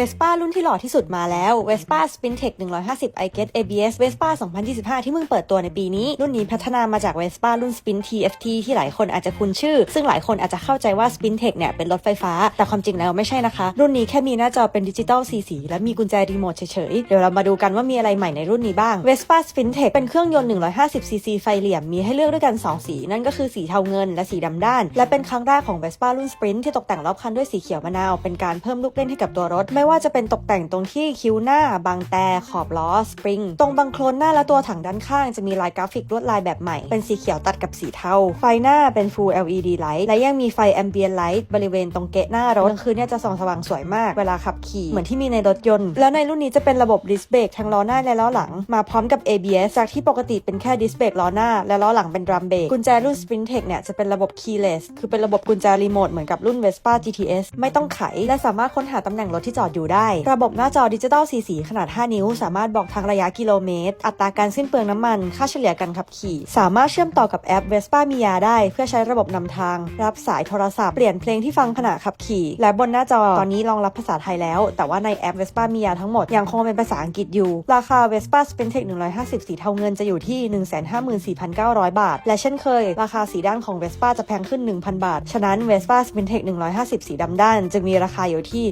Vespa รุ่นที่หล่อที่สุดมาแล้ว Vespa Spintech 150 i Get ABS Vespa 2025 ที่เพิ่งเปิดตัวในปีนี้ รุ่นนี้พัฒนามาจาก Vespa รุ่น Spin TFT ที่หลายคนอาจจะคุ้นชื่อ ซึ่งหลายคนอาจจะเข้าใจว่า Spintech เนี่ยเป็นรถไฟฟ้า แต่ความจริงแล้วไม่ใช่นะคะ รุ่นนี้แค่มีหน้าจอเป็นดิจิตอลสีสี และมีกุญแจรีโมทเฉยๆ เดี๋ยวเรามาดูกันว่ามีอะไรใหม่ในรุ่นนี้บ้าง Vespa Spintech เป็นเครื่องยนต์ 150cc ไฟเหลี่ยมมีให้เลือกด้วยกัน 2 สี นั่นก็คือสีเทาเงินและสีดำด้าน และเป็นครั้งแรกของ Vespa รุ่น Sprint ที่ตกแต่งรอบคันด้วยสีเขียวมะนาวเป็นการเพิ่มลูกเล่นให้กับตัวรถไม่ว่าจะเป็นตกแต่งตรงที่คิ้วหน้า บางแต่ขอบล้อสปริง ตรงบังโคลนหน้าและตัวถังด้านข้างจะมีลายกราฟิกลวดลายแบบใหม่ เป็นสีเขียวตัดกับสีเทา ไฟหน้าเป็น Full LED Light และยังมีไฟ Ambient Light บริเวณตรงเกะหน้ารถกลางคืนเนี่ยจะส่องสว่างสวยมากเวลาขับขี่ เหมือนที่มีในรถยนต์ แล้วในรุ่นนี้จะเป็นระบบดิสเบรกทั้งล้อหน้าและล้อหลัง มาพร้อมกับ ABS จากที่ปกติเป็นแค่ดิสเบรกล้อหน้า และล้อหลังเป็นดรัมเบรกกุญแจรุ่น Sprintech เนี่ยจะเป็นระบบ keyless คือเป็นระบบกุญแจรีโมทเหมือนกับรุ่น Vespa GTS ไม่ต้องไข และสามารถค้นหาตำแหน่งรถที่จอดอยู่ได้ ระบบหน้าจอดิจิตอลสีสีขนาด 5 นิ้ว สามารถบอกทางระยะกิโลเมตร อัตราการสิ้นเปลืองน้ำมัน ค่าเฉลี่ยการขับขี่ สามารถเชื่อมต่อกับแอป Vespa Mia ได้ เพื่อใช้ระบบนำทาง รับสายโทรศัพท์ เปลี่ยนเพลงที่ฟังขณะขับขี่ และบนหน้าจอ ตอนนี้รองรับภาษาไทยแล้ว แต่ว่าในแอป Vespa Mia ทั้งหมดยังคงเป็นภาษาอังกฤษอยู่ ราคา Vespa Spintech 150 สีเทาเงินจะอยู่ที่ 154,900 บาท และเช่นเคย ราคาสีด้านของ Vespa จะแพงขึ้น 1,000 บาท ฉะนั้น Vespa Spintech 150 สีดำด้าน จึงมีราคาอยู่ที่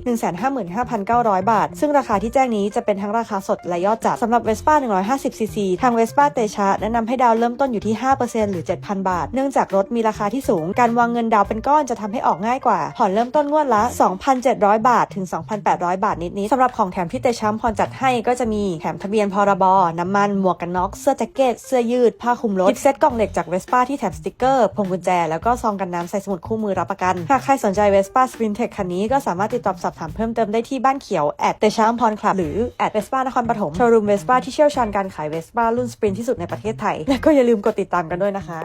155,000 9,900 บาท ซึ่งราคาที่แจ้งนี้จะเป็นทั้งราคาสดและยอดจัดสำหรับ Vespa 150cc ทาง Vespa เตชะแนะนำให้ดาวเริ่มต้นอยู่ที่ 5%หรือ 7,000 บาท เนื่องจากรถมีราคาที่สูง การวางเงินดาวเป็นก้อนจะทำให้ออกง่ายกว่า ผ่อนเริ่มต้นงวดละ 2,700 บาท ถึง 2,800 บาทนิดๆสำหรับของแถมที่เตชะพรจัดให้ก็จะมีแถมทะเบียนพรบ น้ำมัน หมวกกันน็อก เสื้อแจ็คเก็ต เสื้อยืด ผ้าคลุมรถกิฟต์เซตกล่องเหล็กจาก Vespa ที่แถมสติกเกอร์พวงกุญแจ แล้วก็ซองกันน้ำใส่สมุดคู่มือรับประกัน หากใครสนใจ Vespa Sprintech คันนี้ก็สามารถติดต่อสอบถามเพิ่มเติมได้ที่บ้านเขียวแอดเตชะพรคลับหรือแอดเวสป้านครปฐมโชว์รูมเวสป้าที่เชี่ยวชาญการขายเวสป้ารุ่นสปรินที่สุดในประเทศไทย และก็อย่าลืมกดติดตามกันด้วยนะคะ